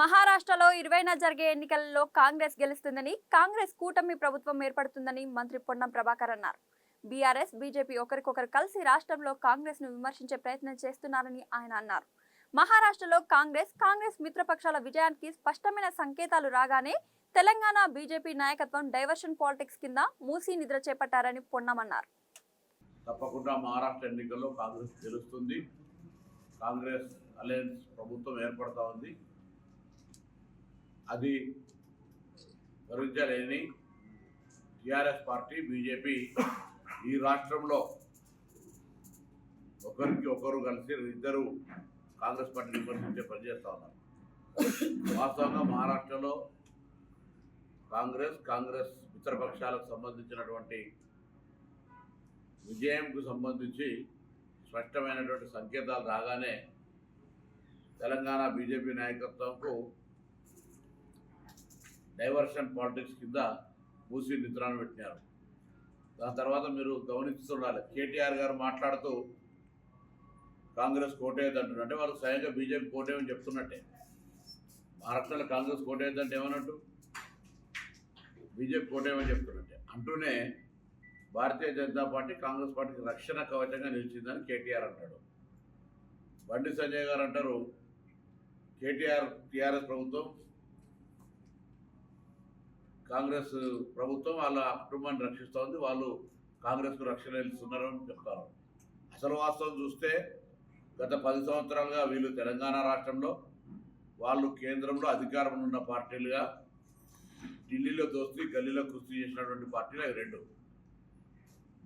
మహారాష్ట్రలో ఇరవైన జరిగే ఎన్నికలలో కాంగ్రెస్ గెలుస్తుందని కాంగ్రెస్ కూటమి ప్రభుత్వం ఏర్పడుతుందని మంత్రి పొన్నం ప్రభాకర్ అన్నారు. బీఆర్ఎస్ బీజేపీ ఒకరికొకరు కలిసి రాష్ట్రంలో కాంగ్రెస్ను విమర్శించే ప్రయత్నం చేస్తున్నారని ఆయన అన్నారు. మహారాష్ట్రలో కాంగ్రెస్ కాంగ్రెస్ మిత్రపక్షాల విజయానికి స్పష్టమైన సంకేతాలు రాగానే తెలంగాణ బీజేపీ నాయకత్వం డైవర్షన్ పాలిటిక్స్ కింద మూసీ నిద్ర చేపట్టారని పొన్నమన్నారు తప్పకుండా మహారాష్ట్ర ఎన్నికల్లో కాంగ్రెస్ గెలుస్తుంది. కాంగ్రెస్ అలయన్స్ ప్రభుత్వం ఏర్పడతా ఉంది. అది భరించలేని టిఆర్ఎస్ పార్టీ బీజేపీ ఈ రాష్ట్రంలో ఒకరికి ఒకరు కలిసి ఇద్దరు కాంగ్రెస్ పార్టీని విమర్శించే పనిచేస్తూ ఉన్నారు. వాస్తవంగా మహారాష్ట్రలో కాంగ్రెస్ కాంగ్రెస్ మిత్రపక్షాలకు సంబంధించినటువంటి విజయంకు సంబంధించి స్పష్టమైనటువంటి సంకేతాలు రాగానే తెలంగాణ బీజేపీ నాయకత్వంకు డైవర్షన్ పాలిటిక్స్ కింద మూసి నిద్రాన్ని పెట్టినారు. దాని తర్వాత మీరు గమనిస్తుండాలి. కేటీఆర్ గారు మాట్లాడుతూ కాంగ్రెస్ కోటేయద్దంటారు అంటే వాళ్ళు స్వయంగా బీజేపీ కోటేమని చెప్తున్నట్టే. మహారాష్ట్రలో కాంగ్రెస్ కోటేయద్దంటే ఏమన్నట్టు? బీజేపీ కోటేమని చెప్తున్నట్టే. అంటూనే భారతీయ జనతా పార్టీ కాంగ్రెస్ పార్టీకి రక్షణ కవచంగా నిలిచిందని కేటీఆర్ అంటాడు. బండి సంజయ్ గారు అంటారు కేటీఆర్ టీఆర్ఎస్ ప్రభుత్వం కాంగ్రెస్ ప్రభుత్వం వాళ్ళ కుటుంబాన్ని రక్షిస్తోంది. వాళ్ళు కాంగ్రెస్కు రక్షణ ఇస్తున్నారు చెప్తారు. అసలు వాస్తవం చూస్తే గత పది సంవత్సరాలుగా వీళ్ళు తెలంగాణ రాష్ట్రంలో వాళ్ళు కేంద్రంలో అధికారంలో ఉన్న పార్టీలుగా ఢిల్లీలో దోస్తీ గల్లీలో కుస్తీ చేసినటువంటి పార్టీలు అవి రెండు.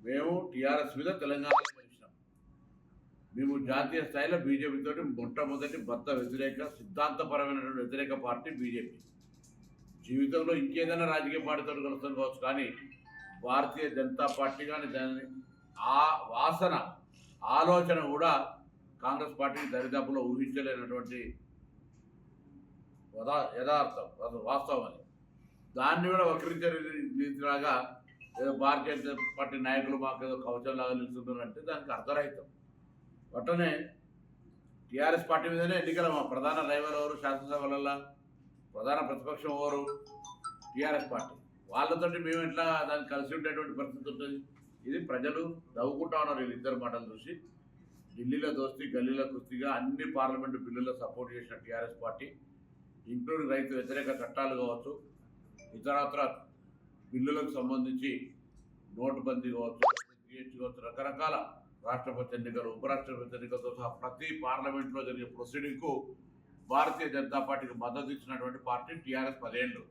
మేము టీఆర్ఎస్ మీద తెలంగాణలో గెలిచినాం మేము జాతీయ స్థాయిలో బీజేపీతో మొట్టమొదటి బద్ద వ్యతిరేక సిద్ధాంతపరమైనటువంటి వ్యతిరేక పార్టీ బీజేపీ. జీవితంలో ఇంకేదైనా రాజకీయ పార్టీతో కలుస్తాం కావచ్చు కానీ భారతీయ జనతా పార్టీ కానీ దాని ఆ వాసన ఆలోచన కూడా కాంగ్రెస్ పార్టీకి దరిదాపులో ఊహించలేనటువంటి యథార్థం వాస్తవం అని దాన్ని కూడా వక్రించే రీతిలాగా ఏదో భారతీయ జనతా పార్టీ నాయకులు మాకు ఏదో కవచంలాగా నిలుస్తున్నారు అంటే దానికి అర్ధరహితం అట్లనే టీఆర్ఎస్ పార్టీ మీదనే ఎన్నికల మా ప్రధాన రైవల్ ఎవరు? శాసనసభలలో ప్రధాన ప్రతిపక్షం ఎవరు? TRS party. వాళ్ళతోటి మేము ఎట్లా దాన్ని కలిసి ఉండేటువంటి పరిస్థితి ఉంటుంది? ఇది ప్రజలు నవ్వుకుంటా ఉన్నారు వీళ్ళిద్దరు మాటలు చూసి. ఢిల్లీలో దోస్తీ గల్లీలో కుస్తీగా అన్ని పార్లమెంటు బిల్లుల్లో సపోర్ట్ చేసిన టీఆర్ఎస్ పార్టీ ఇంక్లూడింగ్ రైతు వ్యతిరేక చట్టాలు కావచ్చు ఇతరత్ర బిల్లులకు సంబంధించి నోటుబందీ కావచ్చు జిహెచ్ కావచ్చు రకరకాల రాష్ట్రపతి ఎన్నికలు ఉపరాష్ట్రపతి ఎన్నికలతో సహా ప్రతి పార్లమెంట్లో జరిగే ప్రొసీడింగ్కు భారతీయ జనతా పార్టీకి మద్దతు ఇచ్చినటువంటి పార్టీ టీఆర్ఎస్ పదేళ్ళు.